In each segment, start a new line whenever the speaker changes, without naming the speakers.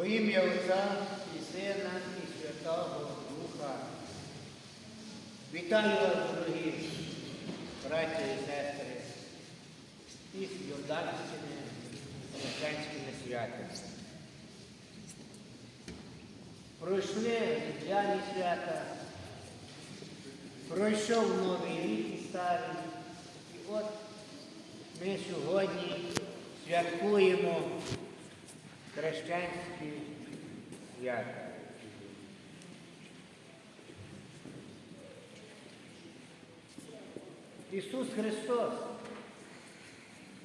Во ім'я Отця і Сина, і Святого Духа. Вітаю вас, дорогі браті і сестри, із Йорданськими Священськими святами. Пройшли різдвяні свята, пройшов Новий рік і старий. І от ми сьогодні святкуємо хрещенські свята. Ісус Христос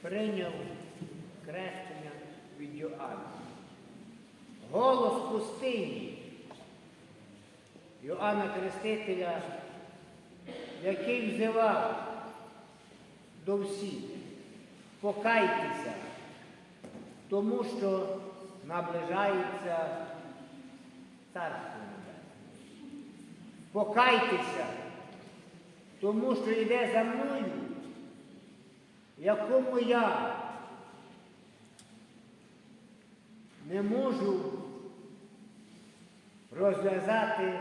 прийняв хрещення від Йоанна. Голос пустині Йоанна Хрестителя, який взивав до всіх, покайтеся, тому що наближається Царство Небесне. Покайтеся, тому що йде за мною, якому я не можу розв'язати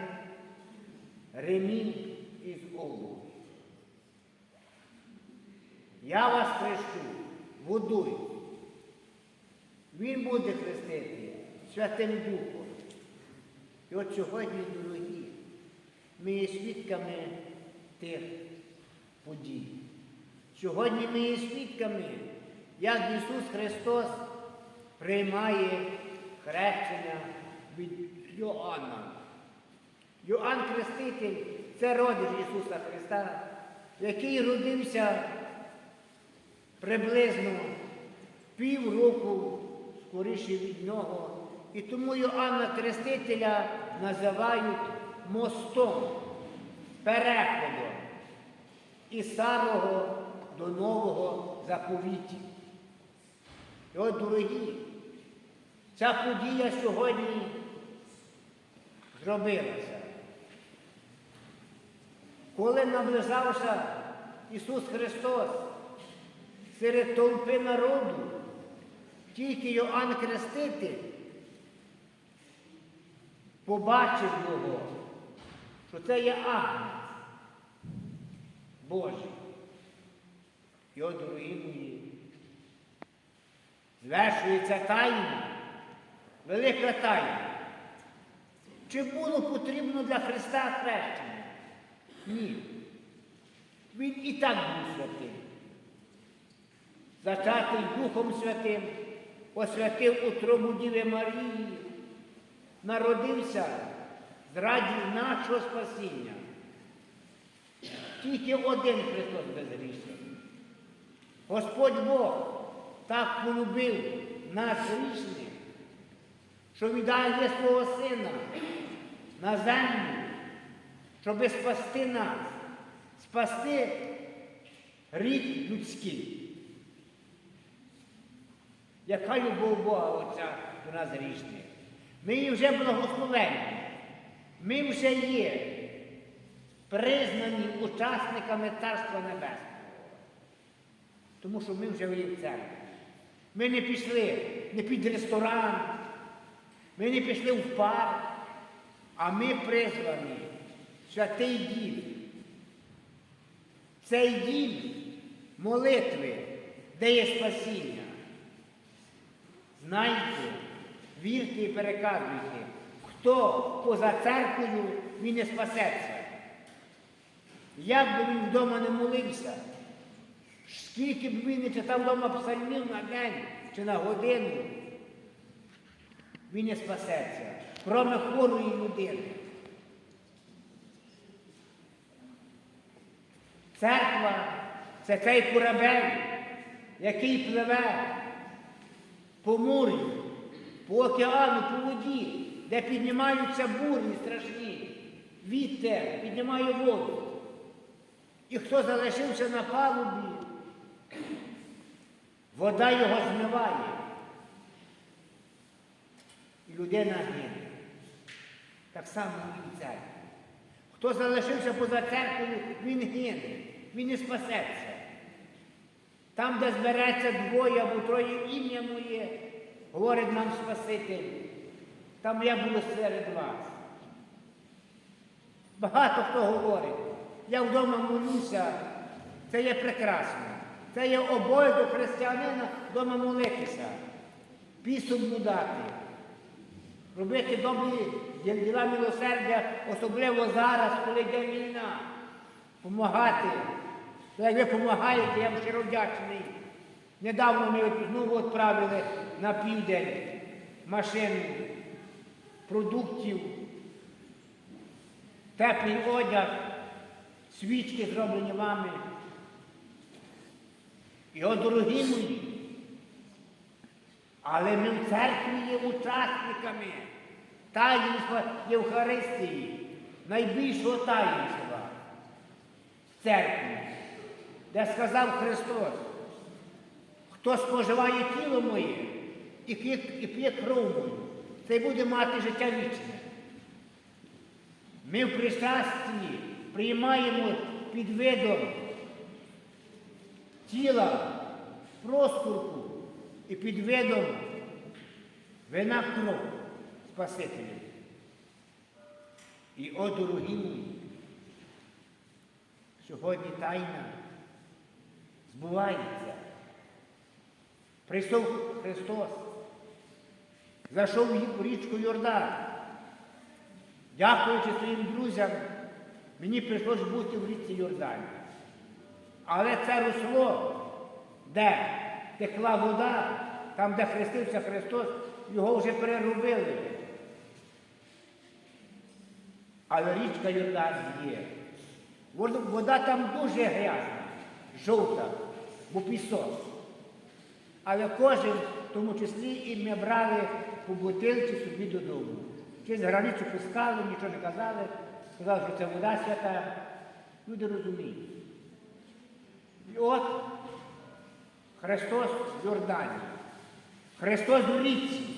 ремінь із обуві. Я вас хрещу водою. Він буде хрестити Святим Духом. І от сьогодні, дорогі, ми є свідками тих подій. Сьогодні ми є свідками, як Ісус Христос приймає хрещення від Йоанна. Йоанн Хреститель це родич Ісуса Христа, який родився приблизно пів року скоріше від нього. І тому Йоанна Хрестителя називають мостом, переходом із старого до нового заповіті. І от, дорогі, ця подія сьогодні зробилася. Коли наближався Ісус Христос серед толпи народу, тільки Йоанн Хреститель побачив його, що це є агнець Божий. От, дорогі мої, звершується тайна, велика тайна. Чи було потрібно для Христа хрещення? Ні. Він і так був святим. Зачатий Духом Святим, освятив утробу Діви Марії, народився з раді нашого спасіння. Тільки один Христос безгрішний. Господь Бог так полюбив нас грішних, що віддає свого Сина на землю, щоб спасти нас, спасти рід людський. Яка любов Бога Отця до нас грішних? Ми вже благословені, ми вже є признані учасниками Царства Небесного. Тому що ми вже є в церкві. Ми не пішли не під ресторан, ми не пішли в парк, а ми призвані святий дім. Цей дім молитви, де є спасіння. Знайте, вірте і переказуйте, хто поза церквою, він не спасеться. Як би він вдома не молився, скільки б він не читав вдома псальмів на день чи на годину, він не спасеться, кроме хворої людини. Церква це цей корабель, який пливе по морю, по океану, по воді, де піднімаються бурі страшні, вітер піднімає воду. І хто залишився на палубі, вода його змиває. І людина гине. Так само і в церкві. Хто залишився поза церквою, він гине, він не спасеться. Там, де збереться двоє або троє ім'я моє, говорить нам Спаситель, там я буду серед вас. Багато хто говорить, я вдома молюся, це є прекрасно. Це є обов'язок християнина вдома молитися, пісом дати, робити добрі діла милосердя, особливо зараз, коли йде війна. Помагати. То як ви допомагаєте, я вам щиро вдячний. Недавно ми знову відправили на південь машину продуктів, теплий одяг, свічки зроблені вами. І от, дорогі мої, але ми в церкві є учасниками таїнства Євхаристії, найбільшого таїнства в церкві, де сказав Христос, хто споживає тіло моє і п'є, і п'є кров мою, цей буде мати життя вічне. Ми в причасті приймаємо під видом тіла проскурку і під видом вина кров Спасителя. І о, дорогі мої, сьогодні тайна збувається. Прийшов Христос, зайшов в річку Йордан. Дякуючи своїм друзям, мені прийшлось бути в річці Йордані. Але це русло, де текла вода, там, де хрестився Христос, його вже переробили. Але річка Йордан є. Вода там дуже грязна, жовта, бо пісок. Але кожен, в тому числі і ми брали по бутилці собі додому. Через границю пускали, нічого не казали, сказали, що це вода свята. Люди розуміють. І от Христос в Йордані, Христос в річці.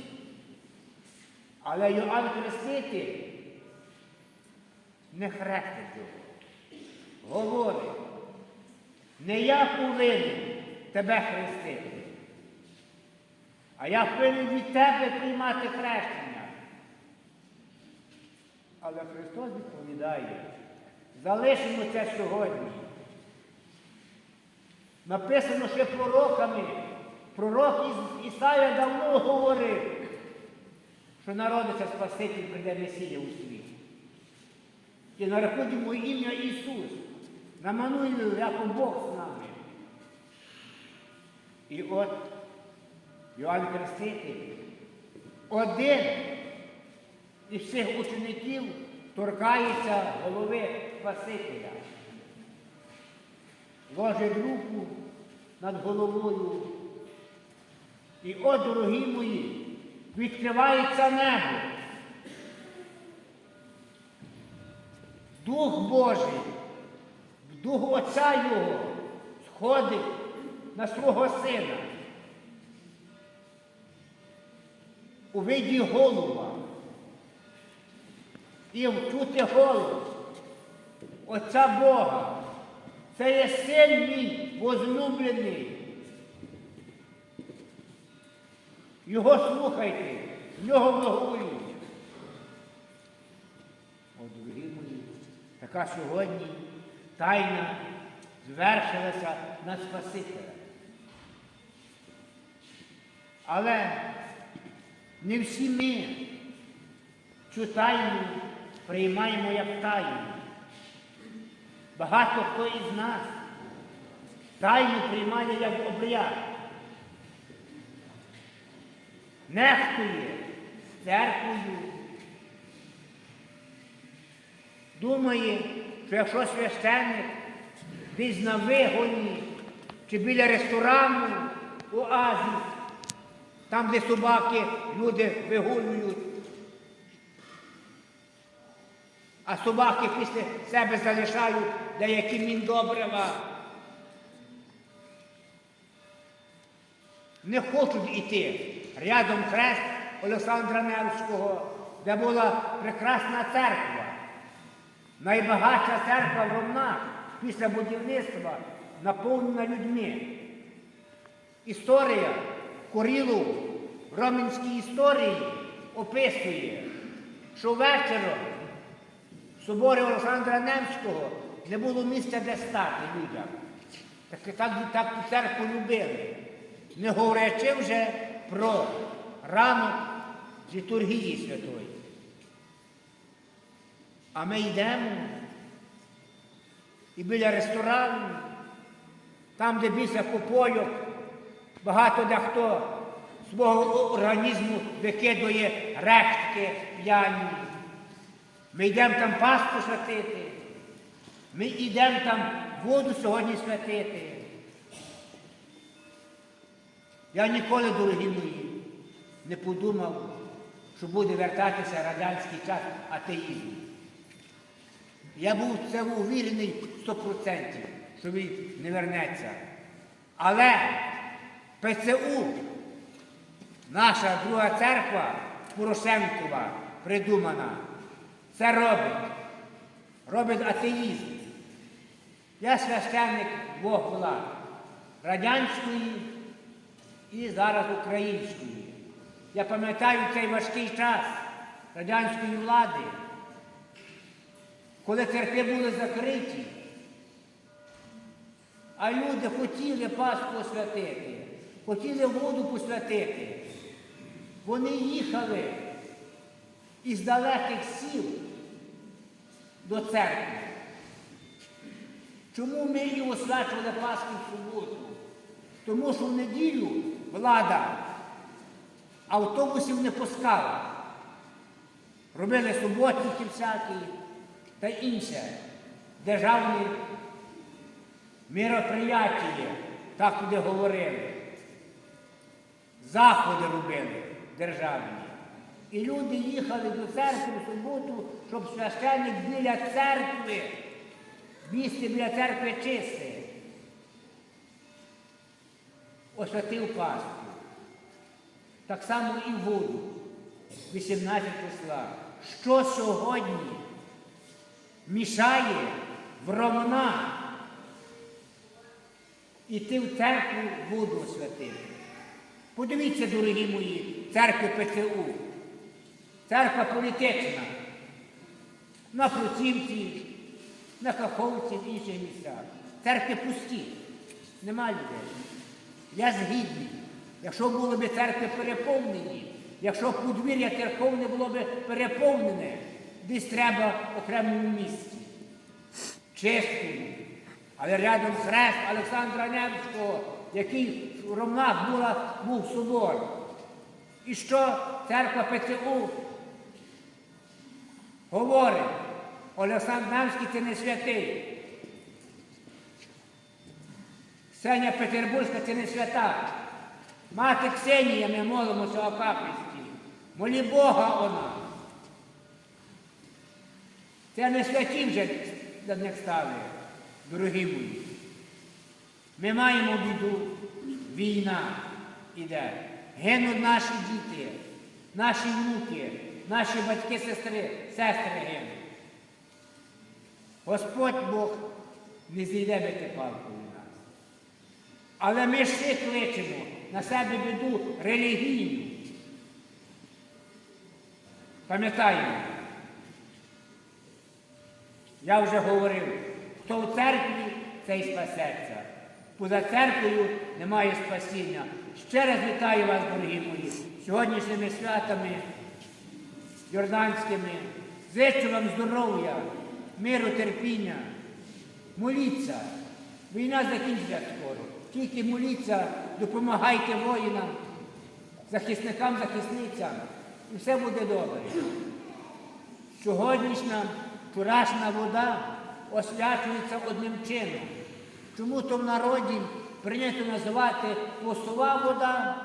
Але Йоанн Хреститель не хрестить його. Говорить, не я повинен тебе хрестити, а я повинен від тебе приймати хрещення. Але Христос відповідає, залишимо це сьогодні. Написано ще пророками. Пророк Ісая давно говорив, що народиться Спаситель прийде Месія у світ. І нарекуть йому ім'я Ісус. На Мануїлю, як Бог з нами. І от Йоанн Хреститель, один із всіх учеників торкається голови Спасителя. Ложить руку над головою. І от, дорогі мої, відкривається небо. Дух Божий, Дух Отця Його сходить на свого сина. У виді голова. І вчути голос Отця Бога. Це є син мій возлюблений. Його слухайте, в нього благоволіть. О, дорогі мої, така сьогодні тайна звершилася на Спасителя. Але не всі ми цю тайну приймаємо як тайну. Багато хто із нас тайну приймає як обряд. Нехтує церквою. Думає, що якщо священник десь на вигоні чи біля ресторану у Азії, там, де собаки люди вигулюють, а собаки після себе залишають деякі міндобрива. Не хочуть іти. Рядом хрест Олександра Невського, де була прекрасна церква. Найбагатша церква в Ромнах після будівництва наповнена людьми. Історія Корілу в ромінській історії описує, що вечором в соборі Олександра Немського не було місця, де стати людям. Так, так, так церкву любили. Не говорячи вже про ранок літургії святої. А ми йдемо і біля ресторану, там, де більше попойок, багато дехто свого організму викидує рештки п'яні. Ми йдемо там пасту святити. Ми йдемо там воду сьогодні святити. Я ніколи, дорогі мої, не подумав, що буде вертатися радянський час атеїзму. Я був в це увірений 100%, що він не вернеться. Але ПЦУ, наша друга церква Порошенкова, придумана, це робить. Робить атеїзм. Я священник двох влад радянської і зараз української. Я пам'ятаю цей важкий час радянської влади, коли церкви були закриті, а люди хотіли Пасху освятити, хотіли воду посвятити. Вони їхали із далеких сіл до церкви. Чому ми її освячували Пасху в суботу? Тому що в неділю влада автобусів не пускала. Робили суботники всякі та інше. Державні міроприяття, так туди говорили. Заходи робили державні. І люди їхали до церкви в суботу, щоб священник біля церкви, місце біля церкви чисте, освятив Пасху. Так само і воду, 18 числа. Що сьогодні мішає в Романа іти в церкву воду освятити? Подивіться, дорогі мої, церкви ПЦУ. Церква політична. На Процівці, на Каховці, в інших місцях. Церкви пусті. Нема людей. Я згідний. Якщо були б церкви переповнені, якщо подвір'я церковне було б переповнене, десь треба в окремому місці. Чистому. Але рядом хрест Олександра Немського, який в Ромнах була, був собор. І що церква ПЦУ говорить, Олександр Немський це не святий. Ксенія Петербурзька це не свята. Мати Ксенія, ми молимося о каписті. Молі Бога вона. Це не святі вже до них стали, дорогі мої. Ми маємо біду, війна іде. Гинуть наші діти, наші внуки, наші батьки, сестри, сестри гинуть. Господь Бог не зійде бити палкою нас. Але ми ще кличемо на себе біду релігійну. Пам'ятаємо, я вже говорив, хто в церкві, цей спасеться. Поза церквою немає спасіння. Ще раз вітаю вас, дорогі мої, сьогоднішніми святами Йорданськими. Зичу вам здоров'я, миру, терпіння. Моліться. Війна закінчиться скоро. Тільки моліться, допомагайте воїнам, захисникам, захисницям. І все буде добре. Сьогоднішня вчорашня вода освячується одним чином. Чому то в народі прийнято називати постова вода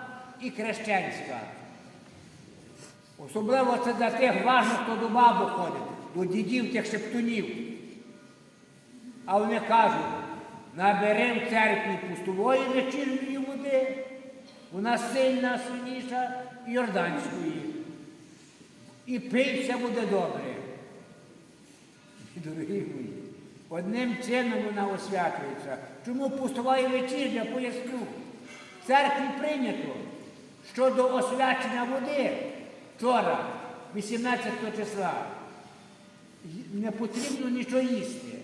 і крещенська. Особливо це для тих важних, хто до бабу ходить, до дідів тих шептунів. А вони кажуть, наберемо церкві пустової вечірньої води, вона сильна, сильніша Йорданської. І пий все буде добре. Дорогі мої, одним чином вона освячується. Чому пустова і вечірня, поясню. В церкві прийнято щодо освячення води вчора, 18 числа, не потрібно нічого їсти.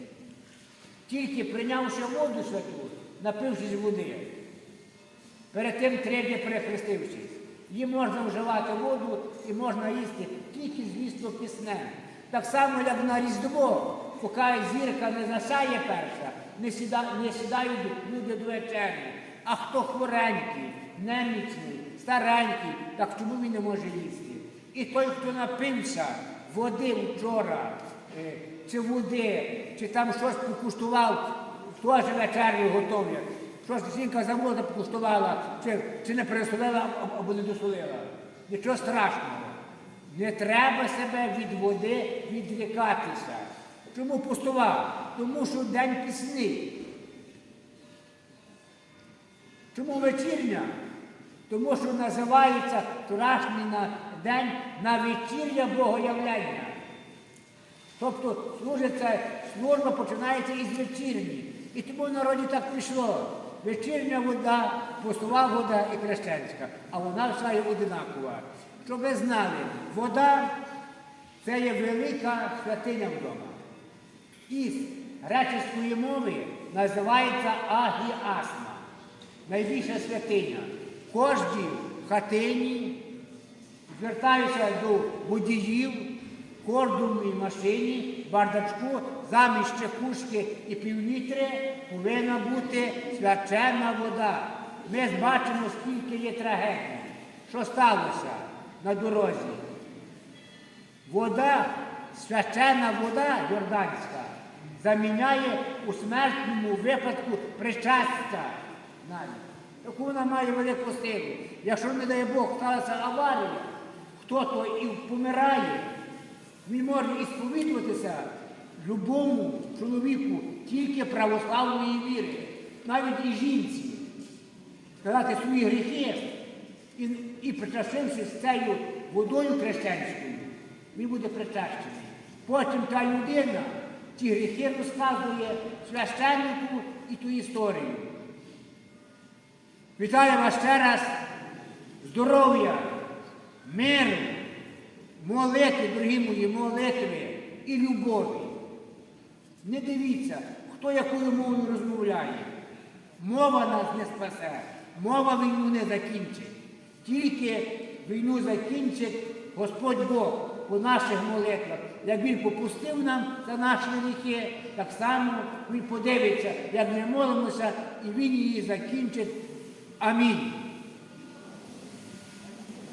Тільки прийнявши воду святу, напившись води, перед тим третє перехрестившись. Її можна вживати воду і можна їсти тільки, звісно, піснем. Так само, як на Різдво, поки зірка не засяє перша, не, сіда, не сідають люди до вечері. А хто хворенький, немічний, старенький, так чому він не може їсти? І той, хто напився води вчора, е, чи води, чи там щось покуштував, теж вечерю готовлять. Щось жінка замовила, покуштувала, чи, чи не пересолила або не досолила. Нічого страшного. Не треба себе від води відрікатися. Чому пустував? Тому що день пісний. Чому вечірня? Тому що називається вчорашній день на вечір'я Богоявлення. Тобто служиться, служба починається із вечірні. І тому в народі так пішло. Вечірня вода, постова вода і хрещенська, а вона вся є одинакова. Щоб ви знали, вода це є велика святиня вдома. Із греческої мови називається агіасма. Найбільша святиня. Кожній хатині звертаюся до водіїв, кожній машині, бардачку, замість чекушки і півлітри повинна бути свячена вода. Ми бачимо, скільки є трагедій. Що сталося на дорозі? Вода, свячена вода Йорданська, заміняє у смертному випадку причастя навіть. Яку вона має велику силу. Якщо, не дай Бог, сталася аварія, хто то і помирає, він може і сповідуватися любому чоловіку тільки православної віри, навіть і жінці. Сказати свої гріхи і, і причастившись цією водою хрещенською, він буде причащений. Потім та людина ті гріхи розказує священнику і ту історію. Вітаю вас ще раз. Здоров'я, миру, молитви, дорогі мої, молитви і любові. Не дивіться, хто якою мовою розмовляє. Мова нас не спасе, мова війну не закінчить. Тільки війну закінчить Господь Бог по наших молитвах. Як Він попустив нам за наші гріхи, так само Він подивиться, як ми молимося, і Він її закінчить. Амінь.